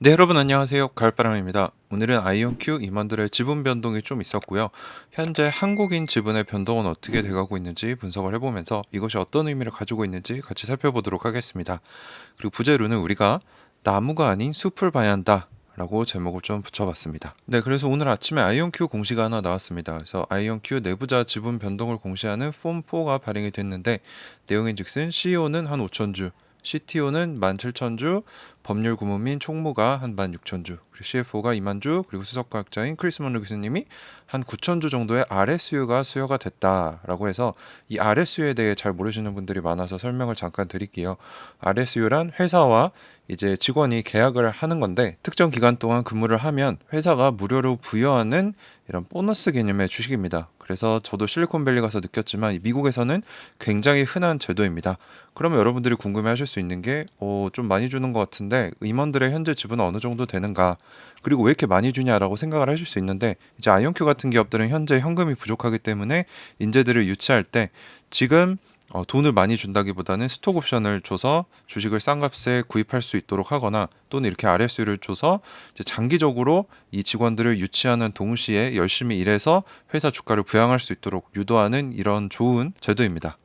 네, 여러분 안녕하세요. 가을바람입니다. 오늘은 아이온큐 임원들의 지분 변동이 좀 있었고요. 현재 한국인 지분의 변동은 어떻게 돼가고 있는지 분석을 해보면서 이것이 어떤 의미를 가지고 있는지 같이 살펴보도록 하겠습니다. 그리고 부제로는 우리가 나무가 아닌 숲을 봐야 한다. 라고 제목을 좀 붙여봤습니다. 네, 그래서 오늘 아침에 아이온큐 공시가 하나 나왔습니다. 그래서 아이온큐 내부자 지분 변동을 공시하는 폼 4가 발행이 됐는데 내용인즉슨 CEO는 한 5천 주, CTO는 17,000주, 법률 고문민 총무가 한 16,000주, 그리고 CFO가 2만 주, 그리고 수석과학자인 크리스 먼로 교수님이 한 9,000주 정도의 RSU가 수여가 됐다라고 해서 이 RSU에 대해 잘 모르시는 분들이 많아서 설명을 잠깐 드릴게요. RSU란 회사와 이제 직원이 계약을 하는 건데 특정 기간 동안 근무를 하면 회사가 무료로 부여하는 이런 보너스 개념의 주식입니다. 그래서 저도 실리콘밸리 가서 느꼈지만 미국에서는 굉장히 흔한 제도입니다. 그러면 여러분들이 궁금해하실 수 있는 게 어, 좀 많이 주는 것 같은데 임원들의 현재 지분은 어느 정도 되는가? 그리고 왜 이렇게 많이 주냐라고 생각을 하실 수 있는데 이제 아이온큐 같은 기업들은 현재 현금이 부족하기 때문에 인재들을 유치할 때 지금 어, 돈을 많이 준다기보다는 스톡 옵션을 줘서 주식을 싼 값에 구입할 수 있도록 하거나 또는 이렇게 RSU를 줘서 장기적으로 이 직원들을 유치하는 동시에 열심히 일해서 회사 주가를 부양할 수 있도록 유도하는 이런 좋은 제도입니다.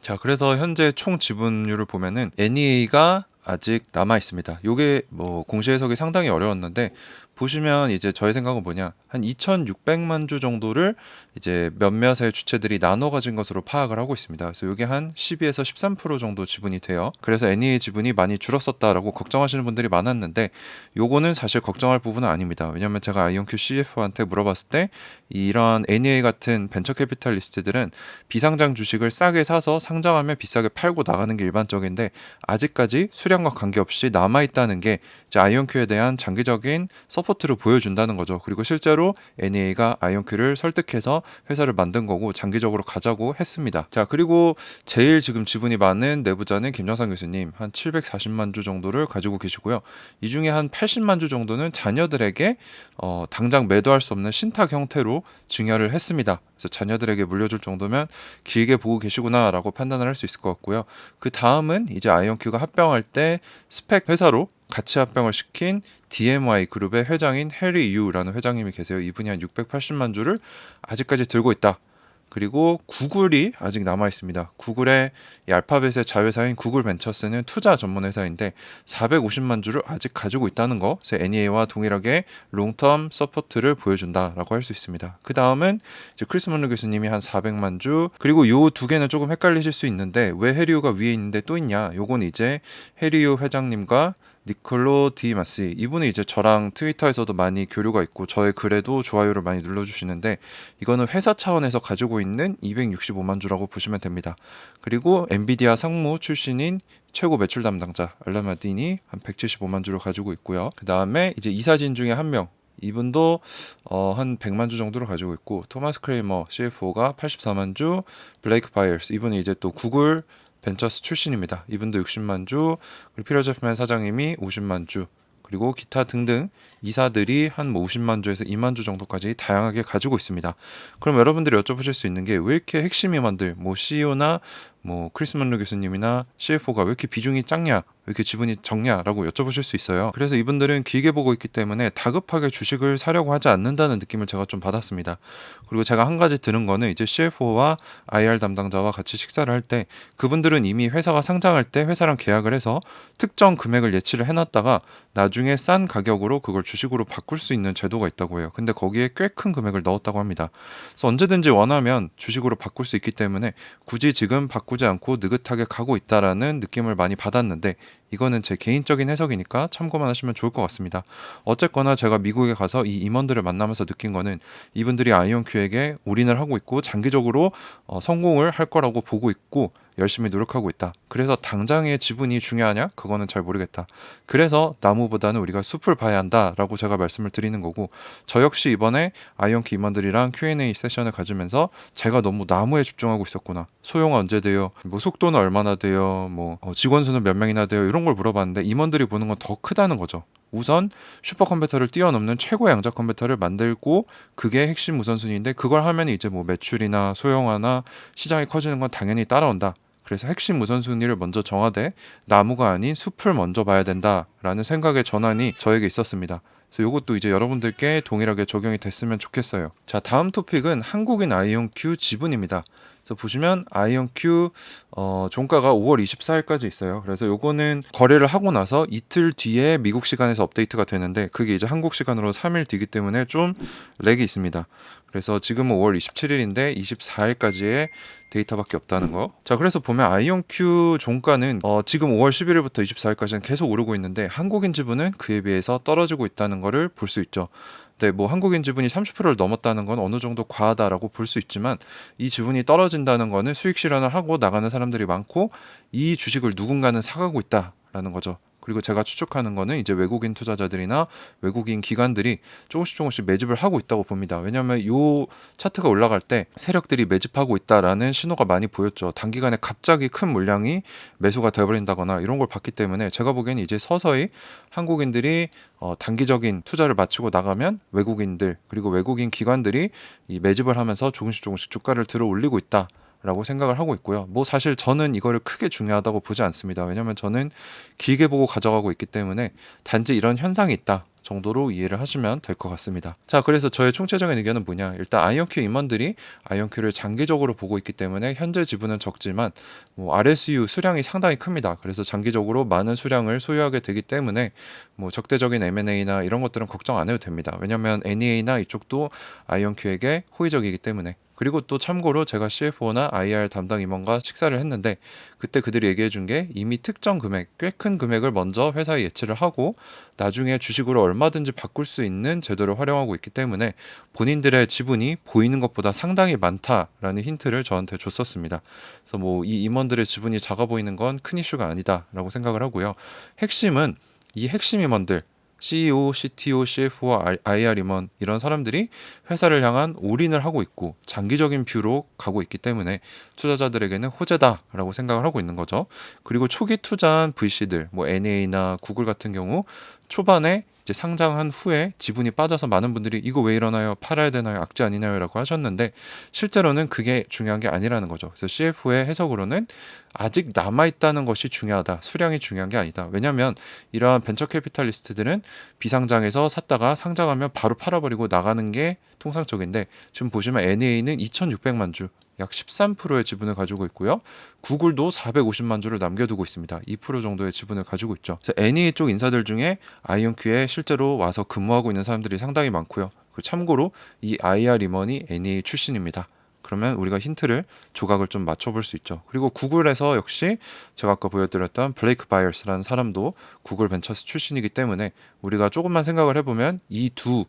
자, 그래서 현재 총 지분율을 보면은 NEA가 아직 남아 있습니다. 요게 뭐 공시 해석이 상당히 어려웠는데 보시면 이제 저의 생각은 뭐냐 한 2,600만 주 정도를 이제 몇몇의 주체들이 나눠 가진 것으로 파악을 하고 있습니다. 그래서 이게 한 12에서 13% 정도 지분이 돼요. 그래서 NEA 지분이 많이 줄었었다라고 걱정하시는 분들이 많았는데 요거는 사실 걱정할 부분은 아닙니다. 왜냐면 제가 아이온큐 CF한테 물어봤을 때 이런 NEA 같은 벤처 캐피탈리스트들은 비상장 주식을 싸게 사서 상장하면 비싸게 팔고 나가는 게 일반적인데 아직까지 수량과 관계없이 남아 있다는 게 아이온큐에 대한 장기적인 서포 트를 보여준다는 거죠. 그리고 실제로 NEA가 아이온큐를 설득해서 회사를 만든 거고 장기적으로 가자고 했습니다. 자, 그리고 제일 지금 지분이 많은 내부자는 김정상 교수님 한 740만 주 정도를 가지고 계시고요. 이 중에 한 80만 주 정도는 자녀들에게 어, 당장 매도할 수 없는 신탁 형태로 증여를 했습니다. 그래서 자녀들에게 물려줄 정도면 길게 보고 계시구나라고 판단을 할 수 있을 것 같고요. 그 다음은 이제 아이온큐가 합병할 때 스펙 회사로 같이 합병을 시킨 DMY 그룹의 회장인 해리 유라는 회장님이 계세요. 이분이 한 680만 주를 아직까지 들고 있다. 그리고 구글이 아직 남아 있습니다. 구글의 이 알파벳의 자회사인 구글 벤처스는 투자 전문 회사인데 450만 주를 아직 가지고 있다는 거, 그래서 NEA와 동일하게 롱텀 서포트를 보여준다라고 할 수 있습니다. 그 다음은 이제 크리스 먼로 교수님이 한 400만 주, 그리고 요 두 개는 조금 헷갈리실 수 있는데 왜 해리우가 위에 있는데 또 있냐? 요건 이제 해리우 회장님과 니콜로 디마시 이분이 이제 저랑 트위터에서도 많이 교류가 있고 저의 글에도 좋아요를 많이 눌러주시는데 이거는 회사 차원에서 가지고 있는 265만 주라고 보시면 됩니다. 그리고 엔비디아 상무 출신인 최고 매출 담당자 알라마딘이 한 175만 주를 가지고 있고요. 그 다음에 이제 이사진 중에 한 명. 이분도 어, 한 100만 주 정도를 가지고 있고 토마스 크레이머 CFO가 84만 주, 블레이크 바이어스 이분이 이제 또 구글 벤처스 출신입니다. 이분도 60만 주, 그리고 피터 제프맨 사장님이 50만 주, 그리고 기타 등등 이사들이 한 뭐 50만 주에서 2만 주 정도까지 다양하게 가지고 있습니다. 그럼 여러분들이 여쭤보실 수 있는 게 왜 이렇게 핵심 임원들, 뭐 CEO나 뭐 크리스먼루 교수님이나 CFO가 왜 이렇게 비중이 작냐, 왜 이렇게 지분이 적냐라고 여쭤보실 수 있어요. 그래서 이분들은 길게 보고 있기 때문에 다급하게 주식을 사려고 하지 않는다는 느낌을 제가 좀 받았습니다. 그리고 제가 한 가지 들은 거는 이제 CFO와 IR 담당자와 같이 식사를 할 때 그분들은 이미 회사가 상장할 때 회사랑 계약을 해서 특정 금액을 예치를 해놨다가 나중에 싼 가격으로 그걸 주식으로 바꿀 수 있는 제도가 있다고 해요. 근데 거기에 꽤 큰 금액을 넣었다고 합니다. 그래서 언제든지 원하면 주식으로 바꿀 수 있기 때문에 굳이 지금 바꾸지 않고 느긋하게 가고 있다라는 느낌을 많이 받았는데 이거는 제 개인적인 해석이니까 참고만 하시면 좋을 것 같습니다. 어쨌거나 제가 미국에 가서 이 임원들을 만나면서 느낀 거는 이분들이 아이온큐에게 올인을 하고 있고 장기적으로 어, 성공을 할 거라고 보고 있고 열심히 노력하고 있다. 그래서 당장의 지분이 중요하냐? 그거는 잘 모르겠다. 그래서 나무보다는 우리가 숲을 봐야 한다라고 제가 말씀을 드리는 거고 저 역시 이번에 아이온키 임원들이랑 Q&A 세션을 가지면서 제가 너무 나무에 집중하고 있었구나. 소용 언제 돼요? 뭐 속도는 얼마나 돼요? 뭐 어, 직원 수는 몇 명이나 돼요? 이런 걸 물어봤는데 임원들이 보는 건 더 크다는 거죠. 우선 슈퍼컴퓨터를 뛰어넘는 최고 양자 컴퓨터를 만들고 그게 핵심 우선순위인데 그걸 하면 이제 뭐 매출이나 소형화나 시장이 커지는 건 당연히 따라온다. 그래서 핵심 우선순위를 먼저 정하되 나무가 아닌 숲을 먼저 봐야 된다라는 생각의 전환이 저에게 있었습니다. 그래서 이것도 이제 여러분들께 동일하게 적용이 됐으면 좋겠어요. 자, 다음 토픽은 한국인 아이온큐 지분입니다. 그래서 보시면 아이온큐 어, 종가가 5월 24일까지 있어요. 그래서 요거는 거래를 하고 나서 이틀 뒤에 미국 시간에서 업데이트가 되는데 그게 이제 한국 시간으로 3일 뒤기 때문에 좀 렉이 있습니다. 그래서 지금은 5월 27일인데 24일까지의 데이터밖에 없다는 거. 자, 그래서 보면 아이온큐 종가는 어, 지금 5월 11일부터 24일까지는 계속 오르고 있는데 한국인 지분은 그에 비해서 떨어지고 있다는 거를 볼 수 있죠. 네, 뭐 한국인 지분이 30%를 넘었다는 건 어느 정도 과하다라고 볼 수 있지만 이 지분이 떨어진다는 거는 수익 실현을 하고 나가는 사람들이 많고 이 주식을 누군가는 사가고 있다라는 거죠. 그리고 제가 추측하는 거는 이제 외국인 투자자들이나 외국인 기관들이 조금씩 조금씩 매집을 하고 있다고 봅니다. 왜냐하면 요 차트가 올라갈 때 세력들이 매집하고 있다라는 신호가 많이 보였죠. 단기간에 갑자기 큰 물량이 매수가 되어버린다거나 이런 걸 봤기 때문에 제가 보기에는 이제 서서히 한국인들이 어, 단기적인 투자를 마치고 나가면 외국인들 그리고 외국인 기관들이 이 매집을 하면서 조금씩 조금씩 주가를 들어 올리고 있다. 라고 생각을 하고 있고요. 뭐 사실 저는 이거를 크게 중요하다고 보지 않습니다. 왜냐하면 저는 길게 보고 가져가고 있기 때문에 단지 이런 현상이 있다 정도로 이해를 하시면 될 것 같습니다. 자, 그래서 저의 총체적인 의견은 뭐냐? 일단 아이언큐 임원들이 아이언큐를 장기적으로 보고 있기 때문에 현재 지분은 적지만 뭐 RSU 수량이 상당히 큽니다. 그래서 장기적으로 많은 수량을 소유하게 되기 때문에 뭐 적대적인 M&A나 이런 것들은 걱정 안 해도 됩니다. 왜냐하면 NEA나 이쪽도 아이언큐에게 호의적이기 때문에 그리고 또 참고로 제가 CFO나 IR 담당 임원과 식사를 했는데 그때 그들이 얘기해 준 게 이미 특정 금액, 꽤 큰 금액을 먼저 회사에 예치를 하고 나중에 주식으로 얼마든지 바꿀 수 있는 제도를 활용하고 있기 때문에 본인들의 지분이 보이는 것보다 상당히 많다라는 힌트를 저한테 줬었습니다. 그래서 뭐 이 임원들의 지분이 작아 보이는 건 큰 이슈가 아니다라고 생각을 하고요. 핵심은 이 핵심 임원들 CEO, CTO, CFO와 IR 임원 이런 사람들이 회사를 향한 올인을 하고 있고 장기적인 뷰로 가고 있기 때문에 투자자들에게는 호재다라고 생각을 하고 있는 거죠. 그리고 초기 투자한 VC들, 뭐 NA나 구글 같은 경우 초반에 이제 상장한 후에 지분이 빠져서 많은 분들이 이거 왜 이러나요? 팔아야 되나요? 악재 아니나요?라고 하셨는데 실제로는 그게 중요한 게 아니라는 거죠. 그래서 CF의 해석으로는 아직 남아 있다는 것이 중요하다. 수량이 중요한 게 아니다. 왜냐하면 이러한 벤처 캐피탈리스트들은 비상장에서 샀다가 상장하면 바로 팔아버리고 나가는 게 통상적인데 지금 보시면 NA는 2,600만 주, 약 13%의 지분을 가지고 있고요. 구글도 450만 주를 남겨두고 있습니다. 2% 정도의 지분을 가지고 있죠. 그래서 NEA 쪽 인사들 중에 아이온큐에 실제로 와서 근무하고 있는 사람들이 상당히 많고요. 참고로 이 IR 임원이 NEA 출신입니다. 그러면 우리가 힌트를 조각을 좀 맞춰볼 수 있죠. 그리고 구글에서 역시 제가 아까 보여드렸던 블레이크 바이어스라는 사람도 구글 벤처스 출신이기 때문에 우리가 조금만 생각을 해보면 이 두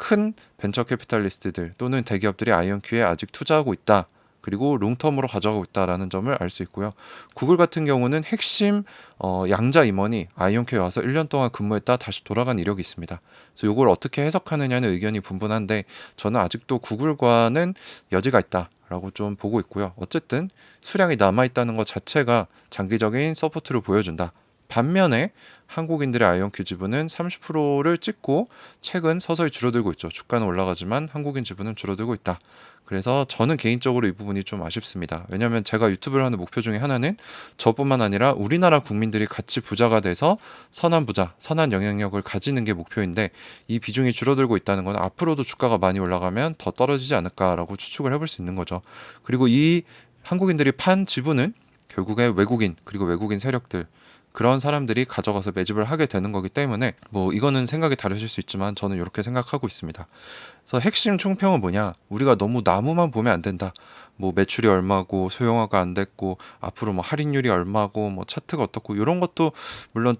큰 벤처 캐피탈리스트들 또는 대기업들이 아이언큐에 아직 투자하고 있다. 그리고 롱텀으로 가져가고 있다라는 점을 알 수 있고요. 구글 같은 경우는 핵심 어, 양자 임원이 아이온큐에 와서 1년 동안 근무했다 다시 돌아간 이력이 있습니다. 그래서 이걸 어떻게 해석하느냐는 의견이 분분한데 저는 아직도 구글과는 여지가 있다라고 좀 보고 있고요. 어쨌든 수량이 남아 있다는 것 자체가 장기적인 서포트를 보여준다. 반면에 한국인들의 아이온큐 지분은 30%를 찍고 최근 서서히 줄어들고 있죠. 주가는 올라가지만 한국인 지분은 줄어들고 있다. 그래서 저는 개인적으로 이 부분이 좀 아쉽습니다. 왜냐하면 제가 유튜브를 하는 목표 중에 하나는 저뿐만 아니라 우리나라 국민들이 같이 부자가 돼서 선한 부자, 선한 영향력을 가지는 게 목표인데 이 비중이 줄어들고 있다는 건 앞으로도 주가가 많이 올라가면 더 떨어지지 않을까라고 추측을 해볼 수 있는 거죠. 그리고 이 한국인들이 판 지분은 결국에 외국인 그리고 외국인 세력들 그런 사람들이 가져가서 매집을 하게 되는 거기 때문에 뭐 이거는 생각이 다르실 수 있지만 저는 이렇게 생각하고 있습니다. 그래서 핵심 총평은 뭐냐? 우리가 너무 나무만 보면 안 된다. 뭐 매출이 얼마고 소형화가 안 됐고 앞으로 뭐 할인율이 얼마고 뭐 차트가 어떻고 이런 것도 물론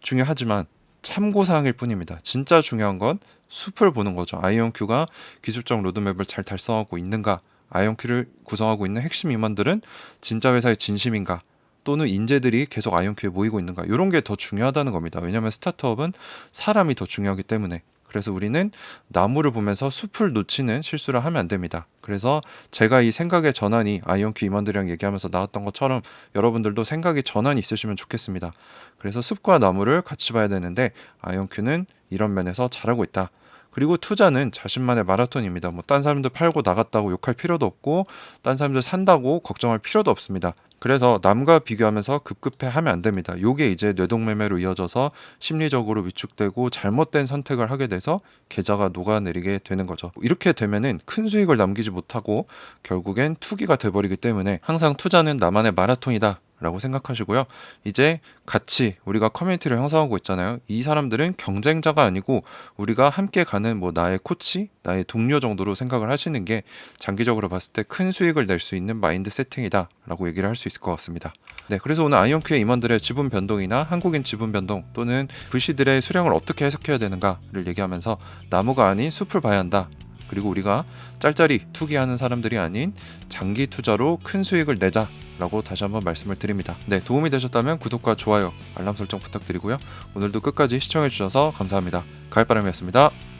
중요하지만 참고 사항일 뿐입니다. 진짜 중요한 건 숲을 보는 거죠. 아이온큐가 기술적 로드맵을 잘 달성하고 있는가? 아이온큐를 구성하고 있는 핵심 임원들은 진짜 회사의 진심인가? 또는 인재들이 계속 아이온큐에 모이고 있는가 이런 게 더 중요하다는 겁니다. 왜냐하면 스타트업은 사람이 더 중요하기 때문에 그래서 우리는 나무를 보면서 숲을 놓치는 실수를 하면 안 됩니다. 그래서 제가 이 생각의 전환이 아이온큐 임원들이랑 얘기하면서 나왔던 것처럼 여러분들도 생각의 전환이 있으시면 좋겠습니다. 그래서 숲과 나무를 같이 봐야 되는데 아이온큐는 이런 면에서 잘하고 있다. 그리고 투자는 자신만의 마라톤입니다. 뭐 딴 사람들 팔고 나갔다고 욕할 필요도 없고 딴 사람들 산다고 걱정할 필요도 없습니다. 그래서 남과 비교하면서 급급해 하면 안 됩니다. 요게 이제 뇌동매매로 이어져서 심리적으로 위축되고 잘못된 선택을 하게 돼서 계좌가 녹아내리게 되는 거죠. 이렇게 되면은 큰 수익을 남기지 못하고 결국엔 투기가 돼버리기 때문에 항상 투자는 나만의 마라톤이다. 라고 생각하시고요. 이제 같이 우리가 커뮤니티를 형성하고 있잖아요. 이 사람들은 경쟁자가 아니고 우리가 함께 가는 뭐 나의 코치, 나의 동료 정도로 생각을 하시는 게 장기적으로 봤을 때 큰 수익을 낼 수 있는 마인드 세팅이다 라고 얘기를 할 수 있을 것 같습니다. 네, 그래서 오늘 아이언큐의 임원들의 지분 변동이나 한국인 지분 변동 또는 불시들의 수량을 어떻게 해석해야 되는가를 얘기하면서 나무가 아닌 숲을 봐야 한다. 그리고 우리가 짤짤이 투기하는 사람들이 아닌 장기 투자로 큰 수익을 내자 라고 다시 한번 말씀을 드립니다. 네, 도움이 되셨다면 구독과 좋아요, 알람 설정 부탁드리고요. 오늘도 끝까지 시청해 주셔서 감사합니다. 가을바람이었습니다.